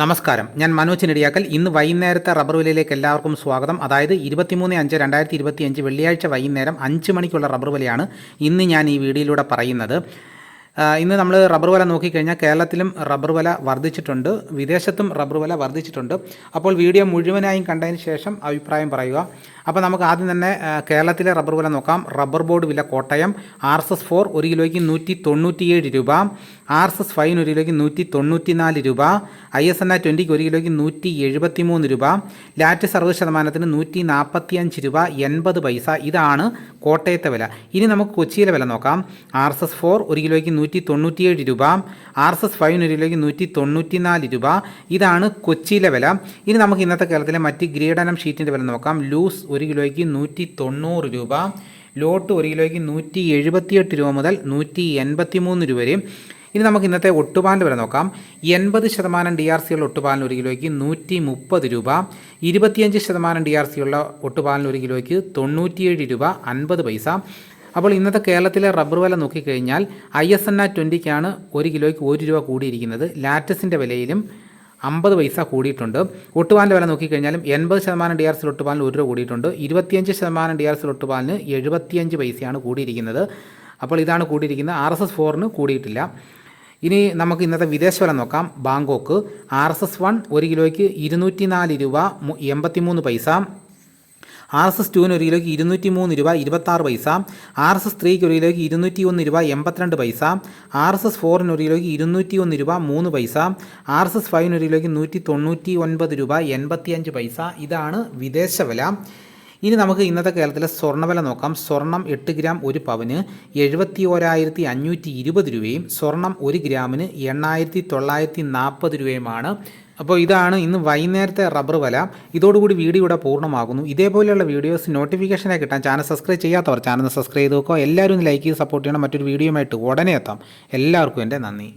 നമസ്കാരം. ഞാൻ മനോജ് നെടിയാക്കൽ. ഇന്ന് വൈകുന്നേരത്തെ റബ്ബർ വിലയിലേക്ക് എല്ലാവർക്കും സ്വാഗതം. അതായത് ഇരുപത്തിമൂന്ന് അഞ്ച് രണ്ടായിരത്തി ഇരുപത്തി അഞ്ച് വെള്ളിയാഴ്ച വൈകുന്നേരം അഞ്ച് മണിക്കുള്ള റബ്ബർ വിലയാണ് ഇന്ന് ഞാൻ ഈ വീഡിയോയിലൂടെ പറയുന്നത്. ഇന്ന് നമ്മൾ റബ്ബർ വില നോക്കിക്കഴിഞ്ഞാൽ കേരളത്തിലും റബ്ബർ വില വർദ്ധിച്ചിട്ടുണ്ട് വിദേശത്തും റബ്ബർ വില വർദ്ധിച്ചിട്ടുണ്ട്. അപ്പോൾ വീഡിയോ മുഴുവനായും കണ്ടതിന് ശേഷം അഭിപ്രായം പറയുക. അപ്പോൾ നമുക്ക് ആദ്യം തന്നെ കേരളത്തിലെ റബ്ബർ വില നോക്കാം. റബ്ബർ ബോർഡ് വില Kottayam R S S four ഒരു കിലോയ്ക്ക് നൂറ്റി തൊണ്ണൂറ്റിയേഴ് രൂപ ആർ എസ് എസ് ഫൈവിന് ഒരു കിലോയ്ക്ക് നൂറ്റി തൊണ്ണൂറ്റി നാല് രൂപ ഐ എസ് എൻ ആ ട്വന്റിക്ക് ഒരു കിലോയ്ക്ക് നൂറ്റി എഴുപത്തി മൂന്ന് രൂപ ലാറ്റ് സർവീസ് ശതമാനത്തിന് നൂറ്റി നാൽപ്പത്തി അഞ്ച് രൂപ എൺപത് പൈസ. ഇതാണ് കോട്ടയത്തെ വില. ഇനി നമുക്ക് കൊച്ചിയിലെ വില നോക്കാം. ആർ എസ് എസ് ഫോർ ഒരു കിലോയ്ക്ക് നൂറ്റി തൊണ്ണൂറ്റിയേഴ് രൂപ ആർ എസ് എസ് ഫൈവിന് ഒരു കിലോയ്ക്ക് നൂറ്റി തൊണ്ണൂറ്റി നാല് രൂപ. ഇതാണ് കൊച്ചിയിലെ വില. ഇനി നമുക്ക് ഇന്നത്തെ കേരളത്തിലെ മറ്റ് ഗ്രീഡനം ഷീറ്റിന്റെ വില നോക്കാം. ലൂസ് ഒരു കിലോയ്ക്ക് നൂറ്റി തൊണ്ണൂറ് രൂപ. ലോട്ട് ഒരു കിലോയ്ക്ക് നൂറ്റി എഴുപത്തിയെട്ട് രൂപ മുതൽ നൂറ്റി എൺപത്തി മൂന്ന് രൂപ വരെയും ഇനി നമുക്ക് ഇന്നത്തെ ഒട്ടുപാലിന്റെ വില നോക്കാം. എൺപത് ശതമാനം ഡി ആർ സി ഉള്ള ഒട്ടുപാലിന് ഒരു കിലോയ്ക്ക് നൂറ്റി മുപ്പത് രൂപ. ഇരുപത്തിയഞ്ച് ശതമാനം ഡി ആർ സി ഉള്ള ഒട്ടുപാലിന് ഒരു കിലോയ്ക്ക് തൊണ്ണൂറ്റിയേഴ് രൂപ അൻപത് പൈസ. അപ്പോൾ ഇന്നത്തെ കേരളത്തിലെ റബ്ബർ വില നോക്കിക്കഴിഞ്ഞാൽ ഐ എസ് എൻ ആ ട്വന്റിക്കാണ് ഒരു കിലോയ്ക്ക് ഒരു രൂപ കൂടിയിരിക്കുന്നത്. ലാറ്റസിന്റെ വിലയിലും അമ്പത് പൈസ കൂടിയിട്ടുണ്ട്. ഒട്ടുപാലിന്റെ വില നോക്കിക്കഴിഞ്ഞാലും എൺപത് ശതമാനം ഡി ആർ സി ഒട്ടുപാലിന് ഒരു രൂപ കൂടിയിട്ടുണ്ട്. ഇരുപത്തിയഞ്ച് ശതമാനം ഡി ആർ സി ഒട്ടുപാലിന് എഴുപത്തിയഞ്ച് പൈസയാണ് കൂടിയിരിക്കുന്നത്. അപ്പോൾ ഇതാണ് കൂടിയിരിക്കുന്നത്. ആർ എസ് എസ് ഫോറിന് കൂടിയിട്ടില്ല. ഇനി നമുക്ക് ഇന്നത്തെ വിദേശ വില നോക്കാം. Bangkok R S S one ഒരു കിലോയ്ക്ക് ഇരുന്നൂറ്റി നാല് രൂപ എൺപത്തിമൂന്ന് പൈസ ആർ എസ് എസ് ടുവിന് ഒരു കിലോയ്ക്ക് ഇരുന്നൂറ്റി മൂന്ന് രൂപ ഇരുപത്താറ് പൈസ ആർ എസ് എസ് ത്രീക്ക് ഒരു കിലോയ്ക്ക് ഇരുന്നൂറ്റി ഒന്ന് രൂപ എൺപത്തിരണ്ട് പൈസ ആർ എസ് എസ് ഫോറിന് ഒരു കിലോയ്ക്ക് ഇരുന്നൂറ്റി ഒന്ന് രൂപ മൂന്ന് പൈസ ആർ എസ് എസ് ഫൈവിന് ഒരു കിലോയ്ക്ക് നൂറ്റി തൊണ്ണൂറ്റി ഒൻപത് രൂപ എൺപത്തിയഞ്ച് പൈസ. ഇതാണ് വിദേശ വില. ഇനി നമുക്ക് ഇന്നത്തെ കേരളത്തിലെ സ്വർണവില നോക്കാം. സ്വർണം എട്ട് ഗ്രാം ഒരു പവന് എഴുപത്തി ഓരായിരത്തി അഞ്ഞൂറ്റി ഇരുപത് രൂപയും സ്വർണം ഒരു ഗ്രാമിന് എണ്ണായിരത്തി തൊള്ളായിരത്തി നാൽപ്പത് രൂപയുമാണ്. അപ്പോൾ ഇതാണ് ഇന്ന് വൈകുന്നേരത്തെ റബ്ബർ വില. ഇതോടുകൂടി വീഡിയോ ഇവിടെ പൂർണമാകുന്നു. ഇതേപോലെയുള്ള വീഡിയോസ് നോട്ടിഫിക്കേഷനായി കിട്ടാൻ ചാനൽ സബ്സ്ക്രൈബ് ചെയ്യാത്തവർ ചാനൽ സബ്സ്ക്രൈബ് ചെയ്ത് നോക്കുക. എല്ലാവരും ഒന്ന് ലൈക്ക് ചെയ്ത് സപ്പോർട്ട് ചെയ്യണം. മറ്റൊരു വീഡിയോയുമായിട്ട് ഉടനെ എത്താം. എല്ലാവർക്കും എന്റെ നന്ദി.